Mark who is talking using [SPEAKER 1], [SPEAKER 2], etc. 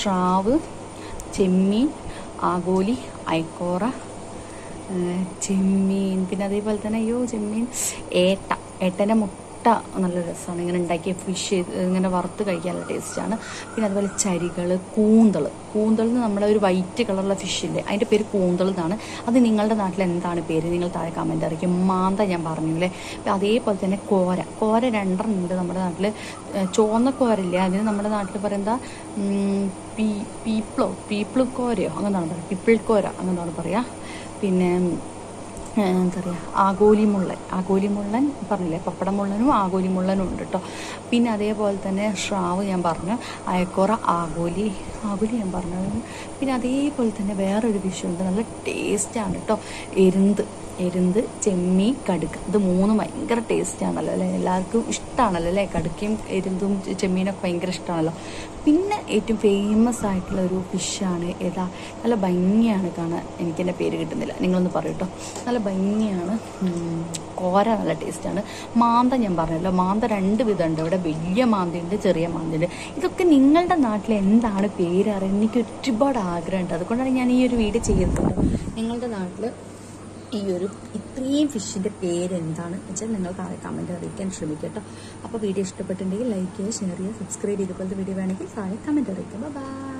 [SPEAKER 1] സ്രാവ് ചെമ്മീൻ ആഗോലി ഐക്കോറ ചെമ്മീൻ. പിന്നെ അതേപോലെ തന്നെ അയ്യോ ചെമ്മീൻ. ഏട്ട. ഏട്ടന്റെ മുട്ട. നല്ല രസമാണ്. ഇങ്ങനെ ഉണ്ടാക്കിയ ഫിഷ് ഇങ്ങനെ വറുത്ത് കഴിക്കാനുള്ള ടേസ്റ്റാണ് പിന്നെ അതുപോലെ ചരികൾ കൂന്തൾ. കൂന്തൾ എന്ന് നമ്മുടെ ഒരു വൈറ്റ് കളറുള്ള ഫിഷില്ലേ അതിന്റെ പേര് കൂന്തൾ എന്നാണ്. അത് നിങ്ങളുടെ നാട്ടിൽ എന്താണ് പേര്? നിങ്ങൾ താഴെ കമന്റ് അറിയിക്കും മാന്ത ഞാൻ പറഞ്ഞില്ലേ അതേപോലെ തന്നെ കോര. കോര രണ്ടെണ്ണം ഉണ്ട് നമ്മുടെ നാട്ടിൽ ചുവന്ന കോരല്ലേ അതിന് നമ്മുടെ നാട്ടിൽ പറയുന്ന പീ പീപ്പിളോ? പീപ്പിൾ കോരയോ? അങ്ങനെയാണ് പറയുക? പിപ്പിൾ കോര അങ്ങനെയാണ് പറയുക? പിന്നെ എന്താ പറയുക ആഗോലിമുള്ളൻ ആഗോലിമുള്ളൻ പറഞ്ഞില്ലേ പപ്പടമുള്ളനും ആഗോലിമുള്ളനും ഉണ്ട് കേട്ടോ പിന്നെ അതേപോലെ തന്നെ ഷ്രാവ് ഞാൻ പറഞ്ഞു അയക്കോറ ആഗോലി ആഗോലി ഞാൻ പറഞ്ഞു പിന്നെ അതേപോലെ തന്നെ വേറൊരു വിഷയമുണ്ട് നല്ല ടേസ്റ്റാണ് കേട്ടോ എരുന്ത്. എരുന്ത് ചെമ്മീൻ കടുക്ക ഇത് മൂന്നും ഭയങ്കര ടേസ്റ്റാണല്ലോ അല്ലേ? എല്ലാവർക്കും ഇഷ്ടമാണല്ലോ അല്ലേ? കടുക്കയും എരുന്തും ചെമ്മീനൊക്കെ ഭയങ്കര ഇഷ്ടമാണല്ലോ പിന്നെ ഏറ്റവും ഫേമസ് ആയിട്ടുള്ള ഒരു ഫിഷാണ് ഏതാ? നല്ല ഭംഗിയാണ് കാണാൻ. എനിക്കെന്റെ പേര് കിട്ടുന്നില്ല. നിങ്ങളൊന്ന് പറയൂ കേട്ടോ നല്ല ഭംഗിയാണ്. കോര നല്ല ടേസ്റ്റാണ് മാന്ത ഞാൻ പറഞ്ഞല്ലോ. മാന്ത രണ്ട് വിധമുണ്ട്. ഇവിടെ വലിയ മാന്തയുണ്ട് ചെറിയ മാന്തയുണ്ട്. ഇതൊക്കെ നിങ്ങളുടെ നാട്ടിൽ എന്താണ് പേര് അറിയാൻ എനിക്ക് ഒരുപാട് ആഗ്രഹമുണ്ട്. അതുകൊണ്ടാണ് ഞാൻ ഈ ഒരു വീട് ചെയ്യുന്നത് നിങ്ങളുടെ നാട്ടിൽ ഈ ഒരു ഇത്രയും ഫിഷിന്റെ പേര് എന്താണെന്ന് വെച്ചാൽ നിങ്ങൾ താഴെ കമന്റ് അറിയിക്കാൻ ശ്രമിക്കുക കേട്ടോ അപ്പോൾ വീഡിയോ ഇഷ്ടപ്പെട്ടിട്ടുണ്ടെങ്കിൽ ലൈക്ക് ചെയ്യുക ഷെയർ ചെയ്യുക സബ്സ്ക്രൈബ് ചെയ്ത് പോലത്തെ വീഡിയോ വേണമെങ്കിൽ താഴെ കമന്റ് അറിയിക്കുക. ബൈ